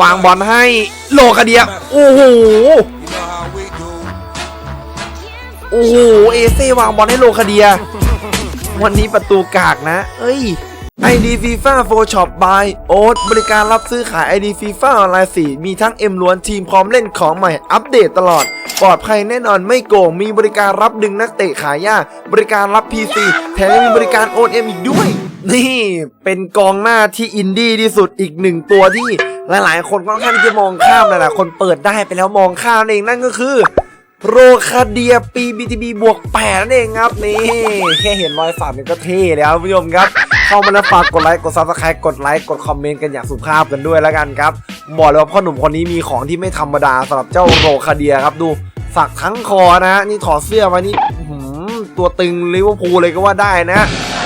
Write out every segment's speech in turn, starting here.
วางบอลให้โลคาเดีย โอ้โห โอ้โห เอเซ่วางบอลให้โลคาเดีย วันนี้ประตูกากนะ เอ้ย ID FIFA for Shop by โอ๊ตบริการรับซื้อขาย ID FIFA ออนไลน์4มีทั้ง M ล้วนทีมพร้อมเล่นของใหม่อัปเดตตลอด ปลอดภัยแน่นอนไม่โกง มีบริการรับดึงนักเตะขายยากบริการรับ PC แถมยังมีบริการโอนเอ็มอีกด้วย นี่เป็นกองหน้าที่อินดี้ที่สุดอีกหนึ่งตัวที่ หลายๆ คนค่อนข้างที่จะมองข้ามหลายๆคนเปิดได้ไปแล้วมองข้ามเองนั่นก็คือโรคาเดียปี BTB บวก8นั่นเองครับนี่แค่เห็นรอยสักเนี่ยก็เท่แล้วคุณผู้ชมครับ เข้ามาแล้วฝากกดไลค์กดซับสไครต์กดไลค์กดคอมเมนต์กันอย่างสุภาพกันด้วยแล้วกันครับบอกเลยว่าพ่อหนุ่มคนนี้มีของที่ไม่ธรรมดาสำหรับเจ้าโรคาเดียครับดูสักทั้งคอนะนี่ถอดเสื้อมานี่หือตัวตึงลิเวอร์พูลเลยก็ว่าได้นะ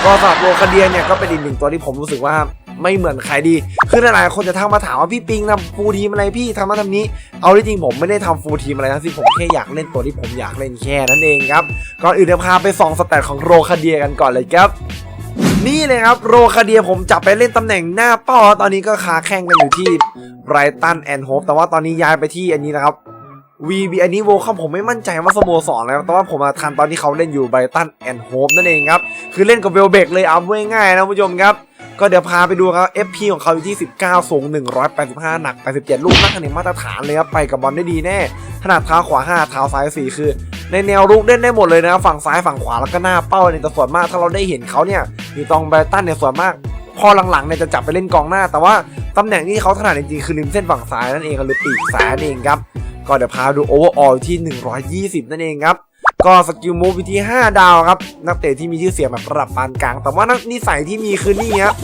ก็สำหรับโรคาเดียเนี่ยก็เป็นอีกหนึ่งตัวที่ผมรู้สึกว่า ไม่เหมือนใครดี คือหลายๆคนจะทักมาถามว่าพี่ปิงทำฟูลทีมอะไรพี่ทำมาทำนี้ เอาที่จริงผมไม่ได้ทำฟูลทีมอะไรทั้งสิ้นผมแค่อยากเล่นตัวที่ผมอยากเล่นแค่นั้นเองครับ ก่อนอื่นเดี๋ยวพาไปส่องสแตทของโรคาเดียกันก่อนเลยครับนี่เลยครับโรคาเดียผมจับไปเล่นตำแหน่งหน้าเป้าตอนนี้ก็คาแข่งกันอยู่ที่ไบรตันแอนด์โฮปแต่ว่าตอนนี้ย้ายไปที่อันนี้นะครับ VB อันนี้โวคอมผมไม่มั่นใจว่าสโมสรแล้วแต่ว่าผมมาทันตอนที่เขาเล่นอยู่ไบรตันแอนด์โฮปนั่นเองครับ คือเล่นกับเวลเบกเลยเอาง่ายๆนะคุณผู้ชมครับ ก็เดี๋ยวพาไปดูครับ FP ของเขาอยู่ที่ 19 สูง 185 หนัก 87 ลูกนั่งในมาตรฐานเลยครับ ไปกับบอลได้ดีแน่ขนาดเท้าขวา 5 เท้าซ้าย 4 คือ ในแนวรุกเล่นได้หมดเลยนะ ฝั่งซ้ายฝั่งขวาแล้วก็หน้าเป้าเนี่ยแต่ส่วนมากถ้าเราได้เห็นเขาเนี่ยอยู่ตรงไบรตันเนี่ยส่วนมากพอหลังๆเนี่ยจะจับไปเล่นกองหน้า แต่ว่าตำแหน่งที่เขาถนัดจริงๆคือริมเส้นฝั่งซ้ายนั่นเองหรือปีกซ้ายนั่นเองครับ ก็เดี๋ยวพาดูโอเวอร์ออลที่ 120 นั่นเองครับ ก็สกิลมูฟที่5ดาวครับ นักเตะที่มีชื่อเสียงแบบระดับปานกลาง แต่ว่านักนิสัยที่มีคือนี่ครับ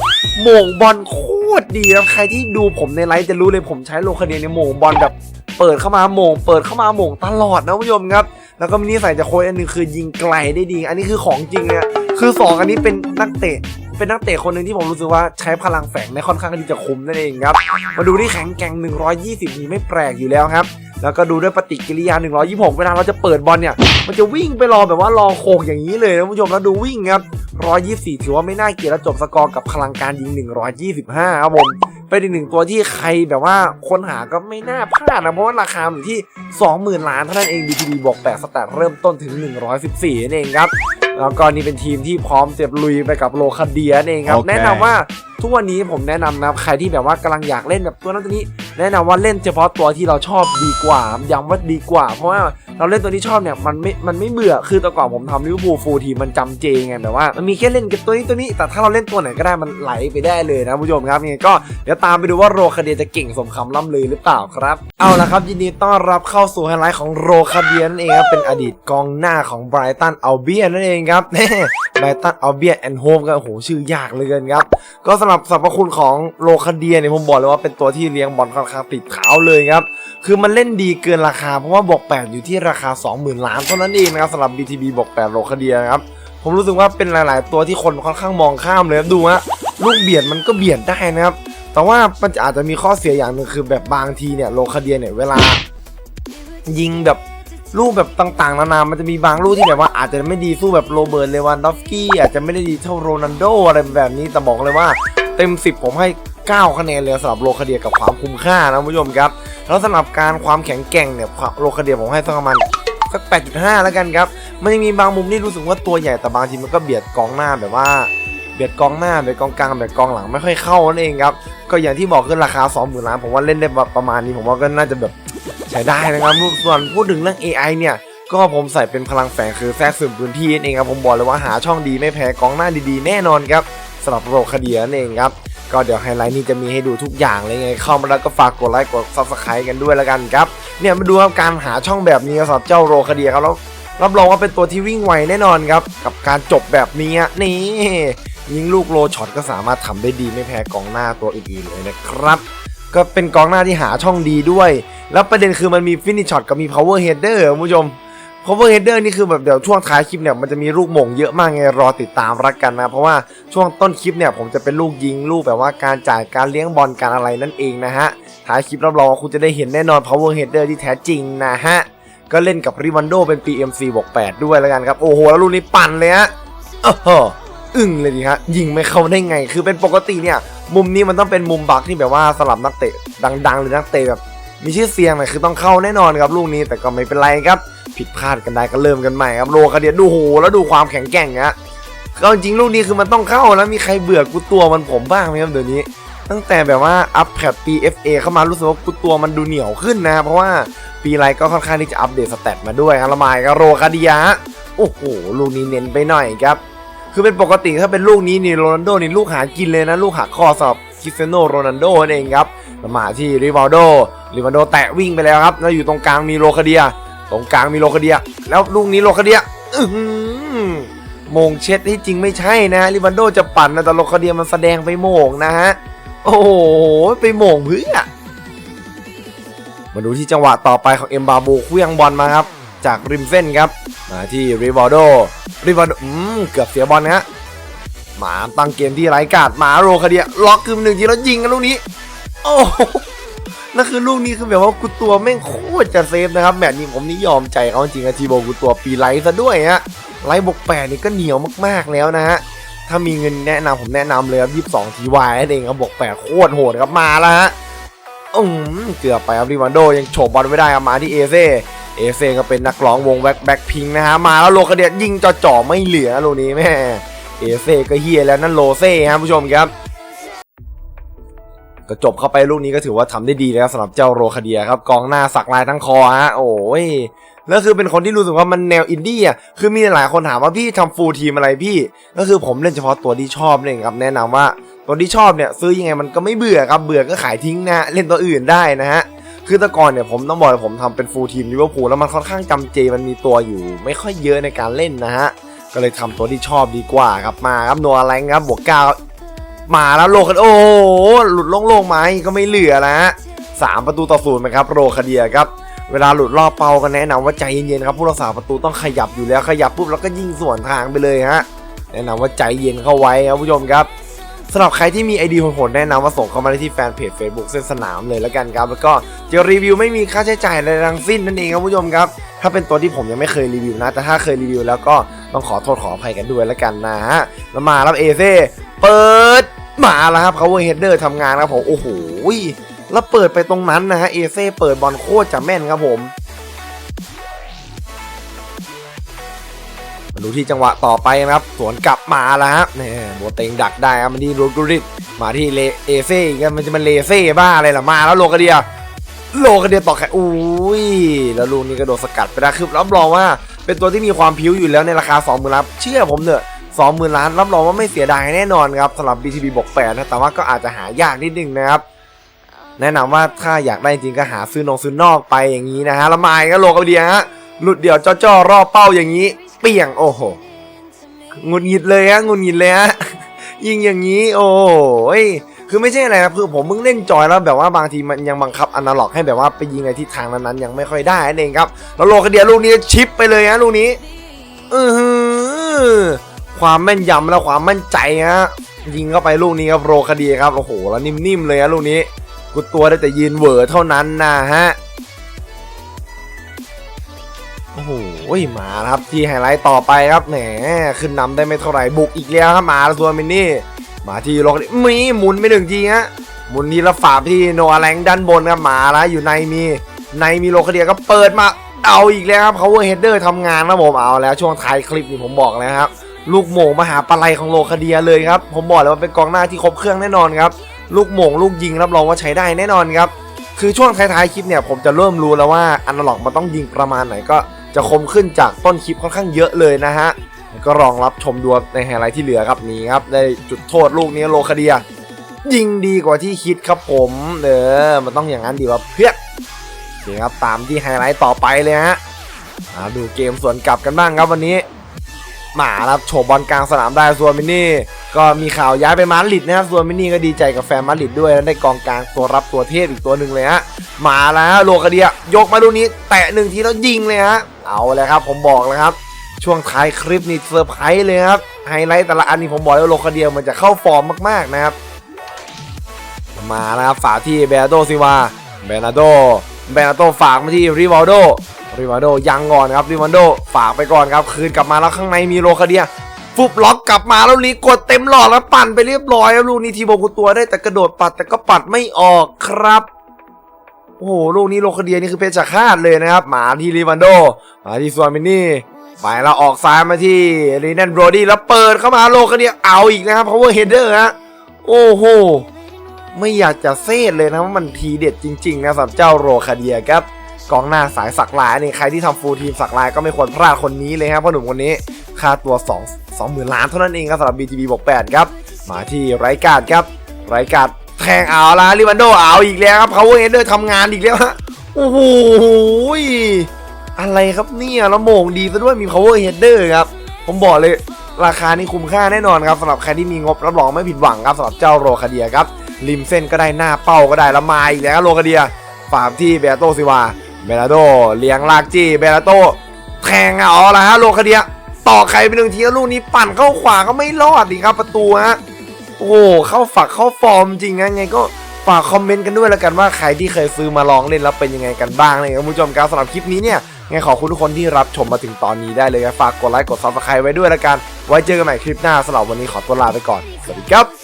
โม่งบอลโคตรดีครับใครที่ดูผมในไลฟ์จะรู้เลยผมใช้โลคาเดียในโม่งบอลแบบเปิดเข้ามาโม่งเปิดเข้ามาโม่งตลอดนะผู้ชมครับ แล้วก็มีนิสัยจากโค้ชอันหนึงคือยิงไกลได้ดี อันนี้คือของจริงเนี่ยคือสองอันนี้เป็นนักเตะเป็นนักเตะคนหนึ่งที่ผมรู้สึกว่าใช้พลังแฝงได้ค่อนข้างที่จะคุ้มนั่นเองครับ มาดูที่แข็งแกร่ง 120 นี่ไม่แปลกอยู่แล้วครับ แล้วก็ดูด้วยปฏิกิริยา 126 เวลาเราจะเปิดบอลเนี่ย มันจะวิ่งไปรอแบบว่ารอโขกอย่างนี้เลยนะคุณผู้ชม แล้วดูวิ่งครับ 124 ถือว่าไม่น่าเกลียดแล้วจบสกอร์กับพลังการยิง 125 ครับผม เป็นอีกหนึ่งตัวที่ใครแบบว่าค้นหาก็ไม่น่าพลาดนะ เพราะว่าราคาอยู่ที่ 20,000 ล้านเท่านั้นเอง BTB บวก8สแตทเริ่มต้นถึง 114นั่นเองครับแล้วก็นี่เป็นทีมที่พร้อมเจ็บลุยไปกับโลคาเดียนั่นเองครับโอเคแนะนำว่าทุกวันนี้ผมแนะนำนะครับใครที่แบบว่ากำลังอยากเล่นแบบตัวนั้นตัวนี้ แนะนำว่าเล่นเฉพาะตัวที่เราชอบดีกว่าย้ำว่าดีกว่า เพราะว่าเราเล่นตัวที่ชอบเนี่ยมันไม่มันไม่เบื่อคือแต่ก่อนผมทำลิเวอร์พูลฟูลทีมมันจำเจไงแบบว่ามันมีแค่เล่นกับตัวนี้ตัวนี้ แต่ถ้าเราเล่นตัวไหนก็ได้มันไหลไปได้เลยนะผู้ชมครับยังไงก็เดี๋ยวตามไปดูว่าโรคาเดียจะเก่งสมคำล่ำลือหรือเปล่าครับ เอาละครับยินดีต้อนรับเข้าสู่ไฮไลท์ของโรคาเดียนั่นเองครับเป็นอดีตกองหน้าของไบรตันอัลเบียนนั่นเองครับ ไบรตันอัลเบียนแอนโฮมก็โอ้โหชื่อยากเลยกันครับ ก็สำหรับสรรพคุณของโลคาเดียเนี่ยผมบอกเลยว่าเป็นตัวที่เลี้ยงบอลค่อนข้างติดขาวเลยครับ คือมันเล่นดีเกินราคาเพราะว่าบอก8อยู่ที่ราคา 20,000 ล้านเท่านั้นเองนะครับสำหรับ BTB บอก8โลคาเดียครับผมรู้สึกว่าเป็นหลาย ๆ ตัวที่คนค่อนข้างมองข้ามเลยครับดูฮะลูกเบียดมันก็เบียดได้นะครับ แต่ว่ามันอาจจะมีข้อเสียอย่างหนึ่งคือแบบบางทีเนี่ยโลคาเดียเนี่ยเวลายิงแบบ ลูกแบบต่างๆ นานา มันจะมีบางลูกที่แบบว่าอาจจะไม่ดีสู้แบบโรเบิร์ตเลวันดอฟสกี้อาจจะไม่ได้ดีเท่าโรนัลโดอะไรแบบนี้แต่บอกเลยว่าเต็ม 10 ผมให้ 9 คะแนนเลยสำหรับโลคาเดียกับความคุ้มค่านะคุณผู้ชมครับ แล้วสำหรับการความแข็งแกร่งเนี่ยโลคาเดียผมให้สักประมาณสัก 8.5 แล้วกันครับ มันยังมีบางมุมที่รู้สึกว่าตัวใหญ่แต่บางทีมันก็เบียดกองหน้าแบบว่าเบียดกองหน้าเบียดกองกลางเบียดกองหลังไม่ค่อยเข้านั่นเองครับก็อย่างที่บอกคือราคา 20,000ล้านผมว่าเล่นได้ประมาณนี้ผมว่าก็น่าจะแบบ ใช้ได้นะครับส่วนพูดถึงเรื่อง AI เนี่ย ก็ผมใส่เป็นพลังแฝงคือแทรกซึมพื้นที่นั่นเองครับผมบอกเลยว่าหาช่องดีไม่แพ้กองหน้าดีๆ แน่นอนครับสำหรับโรคาเดียนั่นเองครับก็เดี๋ยวไฮไลท์นี้จะมีให้ดูทุกอย่างเลยไง เข้ามาแล้วก็ฝากกดไลค์กดซับสไครต์กันด้วยแล้วกันครับ เนี่ยมาดูครับการหาช่องแบบนี้สำหรับเจ้าโรคาเดียครับแล้วรับรองว่าเป็นตัวที่วิ่งไวแน่นอนครับ กับการจบแบบนี้นี่ยิงลูกโลช็อตก็สามารถทำได้ดีไม่แพ้กองหน้าตัวอื่นๆเลยนะครับ ก็เป็นกองหน้าที่หาช่องดีด้วย แล้วประเด็นคือมันมีฟินิชช็อตกับมี power header คุณผู้ชม power header นี่คือแบบเดี๋ยวช่วงท้ายคลิปเนี่ยมันจะมีลูกหม่งเยอะมากไงรอติดตามรักกันนะ เพราะว่าช่วงต้นคลิปเนี่ยผมจะเป็นลูกยิงลูกแบบว่าการจ่ายการเลี้ยงบอลการอะไรนั่นเองนะฮะท้ายคลิปรับรองว่าคุณจะได้เห็นแน่นอน power header ที่แท้จริงนะฮะก็เล่นกับริวันโดเป็น PMC บวก8ด้วยแล้วกันครับ โอ้โห แล้วลูกนี้ปั่นเลยฮะอ้โหอึ้งเลยดิฮะยิงไม่เข้าได้ไงคือเป็นปกติเนี่ย มุมนี้มันต้องเป็นมุมบักที่แบบว่าสลับนักเตะดัง ๆ หรือนักเตะแบบมีชื่อเสียงหน่อยคือต้องเข้าแน่นอนครับลูกนี้แต่ก็ไม่เป็นไรครับ ผิดพลาดกันได้ก็เริ่มกันใหม่ครับโรคาเดียดูโหแล้วดูความแข็งแกร่งฮะก็จริงลูกนี้คือมันต้องเข้าแล้วมีใครเบื่อกูตัวมันผมบ้างไหมครับเดี๋ยวนี้ ตั้งแต่แบบว่าอัปแพดปี FA เข้ามารู้สึกว่ากูตัวมันดูเหนียวขึ้นนะ เพราะว่าปีไรก็ค่อนข้างที่จะอัปเดตสเตตมาด้วยฮะละมายก็โรคาเดียโอ้โหลูกนี้เน้นไปหน่อยครับ คือเป็นปกติถ้าเป็นลูกนี้นี่โรนัลโดนี่ลูกหากินเลยนะ ลูกหาข้อสอบคริสเตียโนโรนัลโดนั่นเองครับแล้วมาที่ริวัลโดริวัลโดแตะวิ่งไปแล้วครับแล้วอยู่ตรงกลางมีโรคาเดีย ตรงกลางมีโรคาเดีย แล้วลูกนี้โรคาเดียอื้อหือโมงเช็ดที่จริงไม่ใช่นะริวันโดจะปั่นนะแต่โรคาเดียมันแสดงไปโมงนะฮะ โอ้โห ไปโมงเพื่อมาดูที่จังหวะต่อไปของเอ็มบาโบเคลื่องบอลมาครับ จากริมเส้นครับ มาที่ริวัลโดริวัลโดอืมเกือบเสียบอลนะฮะหมาตั้งเกมที่ไร้กาดหมาโรคาเดียล็อกคือหนึ่งทีแล้วยิงกันลูกนี้ โอ้นั่นคือลูกนี้คือแบบว่ากูตัวแม่งโคตรจะเซฟนะครับแบบนี้ผมนี่ยอมใจเขาจริงอะทีโบกูตัวปีไลท์ซะด้วยฮะไลท์บกแปดนี่ก็เหนียวมากๆแล้วนะฮะถ้ามีเงินแนะนำผมแนะนำเลยครับยี่สิบสองทีวายนั่นเองครับบกแปดโคตรโหดครับมาแล้วฮะอืมเกือบไปครับริวันโดยังโฉบบอลไม่ได้ครับมาที่เอเซ่ เอเซ่ก็เป็นนักร้องวงแบ็คแบ็คพิงนะฮะมาแล้วโลคาเดียยิงจ่อจ่อไม่เหลือลูกนี้แม่เอเซ่ก็เฮียแล้วนั่นโลเซ่ฮะผู้ชมครับก็จบเข้าไปลูกนี้ก็ถือว่าทำได้ดีแล้วสำหรับเจ้าโรคาเดียครับกองหน้าสักลายทั้งคอฮะโอ้ยแล้วคือเป็นคนที่รู้สึกว่ามันแนวอินดี้อะคือมีหลายคนถามว่าพี่ทำฟูลทีมอะไรพี่ ก็คือผมเล่นเฉพาะตัวที่ชอบเองครับแนะนำว่าตัวที่ชอบเนี่ยซื้อยังไงมันก็ไม่เบื่อครับเบื่อก็ขายทิ้งนะเล่นตัวอื่นได้นะฮะ คือแต่ก่อนเนี่ยผมต้องบอกเลยผมทำเป็นฟูลทีมลิเวอร์พูลแล้วมันค่อนข้างจำเจมันมีตัวอยู่ ไม่ค่อยเยอะในการเล่นนะฮะ ก็เลยทำตัวที่ชอบดีกว่าครับมาครับนัวแรงครับบวกเก้ามาแล้วโลคันโอ้หลุดโล่งๆมก็ไม่เหลือแล้วฮะสามประตูต่อศูนย์นะครับโรคาเดียครับเวลาหลุดรอบเปาก็แนะนำว่าใจเย็นๆครับผู้รักษาประตูต้องขยับอยู่แล้วขยับปุ๊บแล้วก็ยิงสวนทางไปเลยฮะแนะนำว่าใจเย็นเข้าไว้ครับผู้ชมครับ สำหรับใครที่มีไอเดียโหดๆแนะนำว่าส่งเข้ามาได้ที่แฟนเพจ Facebook เส้นสนามเลยแล้วกันครับ แล้วก็จะรีวิวไม่มีค่าใช้จ่ายอะไรทั้งสิ้นนั่นเองครับผู้ชมครับ ถ้าเป็นตัวที่ผมยังไม่เคยรีวิวนะ แต่ถ้าเคยรีวิวแล้วก็ต้องขอโทษขออภัยกันด้วยแล้วกันนะฮะแล้วมาแล้วเอเซ่เปิดมาแล้วครับ power header ทำงานครับผมโอ้โหแล้วเปิดไปตรงนั้นนะฮะเอเซ่เปิดบอลโคตรจะแม่นครับผม มาดูที่จังหวะต่อไปนะครับ สวนกลับมาแล้วครับนี่โบเต็งดักได้ครับมาที่โรกริตมาที่เลเอเซ่กันมันจะมันเลเซ่บ้าอะไรล่ะมาแล้วโลกาเดีย โลกาเดียต่อแขนอุ้ยแล้วลูกนี้ก็โดนสกัดไปได้คือรับรองว่า เป็นตัวที่มีความพิ้วอยู่แล้วในราคา2 0,000ล้านเชื่อผมเถอะ20,000ล้านรับรองว่าไม่เสียดายแน่นอนครับสำหรับ BTB บวก8นะแต่ว่าก็อาจจะหายากนิดนึงนะครับแนะนำว่าถ้าอยากได้จริงก็หาซื้อนองซื้อนอกไปอย่างนี้นะฮะแล้วมาอีกก็โลกาเดียฮะหลุดเดี่ยวจ้อๆรอบเป้าอย่างนี้ เปี่ยงโอ้โหงุดหงิดเลยฮะงุดหงิดเลยฮะยิงอย่างนี้ โอ้ยคือไม่ใช่อะไรครับคือผมเพิ่งเล่นจอยแล้วแบบว่าบางทีมันยังบังคับอนาล็อกให้แบบว่าไปยิงในทิศทางนั้นๆยังไม่ค่อยได้นั่นเองครับแล้วโลคาเดียลูกนี้ชิปไปเลยฮะลูกนี้อือหือความแม่นยำและความมั่นใจฮะยิงเข้าไปลูกนี้ครับโรคาเดียครับโอ้โหแล้วนิ่มๆเลยฮะลูกนี้กูตัวได้แต่ยืนเหวอเท่านั้นนะฮะ โอ้โหมาครับที่ไฮไลท์ต่อไปครับแหมขึ้นนำได้ไม่เท่าไหร่บุกอีกแล้วครับมาล้วส่วนมินนี่มาที่ลกนี้มีหมุนไปหนึ่งทีฮะหมุนนี้แล้วฝากที่โนอาแรงด้านบนครับมาแล้วอยู่ในมีในมีโลคาเดียก็เปิดมาเอาอีกแล้วครับ power header ทำงานนะผมเอาแล้วช่วงท้ายคลิปนี่ผมบอกแล้วครับ ลูกโม่งมหาปลายของโลคาเดียเลยครับ ผมบอกเลยว่าเป็นกองหน้าที่ครบเครื่องแน่นอนครับ ลูกโม่งลูกยิงรับรองว่าใช้ได้แน่นอนครับ คือช่วงท้ายๆคลิปเนี่ยผมจะเริ่มรู้แล้วว่าอันล็อกมันต้องยิงประมาณไหนก็ จะคมขึ้นจากต้นคลิปค่อนข้างเยอะเลยนะฮะก็ลองรับชมดูในไฮไลท์ที่เหลือครับนี่ครับได้จุดโทษลูกนี้โลคาเดีย ยิงดีกว่าที่คิดครับผมเออมันต้องอย่างนั้นดีว่าเพื่อนโอเครับตามที่ไฮไลท์ต่อไปเลยฮะมาดูเกมสวนกลับกันบ้างครับวันนี้หมาครับโฉบบอลกลางสนามได้ส่วนมินนี่ ก็มีข่าวย้ายไปมาดริดนะครับส่วนมินี่ก็ดีใจกับแฟนมาดริดด้วยแล้วได้กองกลางตัวรับตัวเทพอีกตัวหนึ่งเลยฮะมาแล้วโลคาเดียยกมาดูนี้แตะหนึ่งทีแล้วยิงเลยฮะเอาเลยครับ ผมบอกเลยครับ ช่วงท้ายคลิปนี่เซอร์ไพรส์เลยครับไฮไลท์แต่ละอันนี่ผมบอกเลยว่าโลคาเดียมันจะเข้าฟอร์มมากๆนะครับมาแล้วครับฝากที่เบนาโดซิวาเบนาโดเบนาโดฝากมาที่ริวัลโดริวัลโดยังก่อนครับริวัลโดฝากไปก่อนครับ คืนกลับมาแล้วข้างในมีโลคาเดีย ฟุบล็อกกลับมาแล้วนี้กดเต็มหลอดแล้วปั่นไปเรียบร้อยแล้วลูกนี้ทีโบกุตัวได้แต่กระโดดปัดแต่ก็ปัดไม่ออกครับโอ้โหลูกนี้โลคาเดียนี่คือเพชรฆาตเลยนะครับ หมาที่ริวันโดหมาที่ซวามินี่ไปแล้วออกซ้ายมาที่รีแนนโบรดี้แล้วเปิดเข้ามาโลคาเดียเอาอีกนะครับ power header ฮะโอ้โหไม่อยากจะเซดเลยนะว่ามันทีเด็ดจริงๆนะสำหรับเจ้าโรคาเดียครับกองหน้าสายสักลายนี่ใครที่ทำฟูลทีมสักลายก็ไม่ควรพลาดคนนี้เลยครับเพราะหนุ่มคนนี้ค่าตัว 2 2หมื่นล้านเท่านั้นเองครับสำหรับ BTB บวก8ครับ มาที่ไรการ์ดครับไรการ์ดแทงเอาละลิวันโดเอาอีกแล้วครับ power header ทำงานอีกแล้วฮะโอ้โหอะไรครับเนี่ยแล้วโมงดีซะด้วยมี power header ครับ ผมบอกเลยราคานี่คุ้มค่าแน่นอนครับสำหรับใครที่มีงบรับรองไม่ผิดหวังครับสำหรับเจ้าโรคาเดียครับริมเส้นก็ได้หน้าเป้าก็ได้แล้วมาอีกแล้วครับโรคาเดียฝามที่เบโตซิวาเบลาโดเลี้ยงลากจี้เบลาโตแทงเอาละฮะโรคาเดีย ต่อใครไปหนึ่งทีแล้วลูกนี้ปั่นเข้าขวาก็ไม่รอดดิครับประตูฮะโอ้เข้าฝักเข้าฟอร์มจริงนะไงก็ฝากคอมเมนต์กันด้วยแล้วกันว่าใครที่เคยซื้อมาลองเล่นแล้วเป็นยังไงกันบ้างนะครับคุณผู้ชมครับสำหรับคลิปนี้เนี่ยไงขอบคุณทุกคนที่รับชมมาถึงตอนนี้ได้เลยฝากกดไลค์กดซับสไครต์ไว้ด้วยละกัน ไว้เจอกันใหม่คลิปหน้าสำหรับวันนี้ขอตัวลาไปก่อนสวัสดีครับ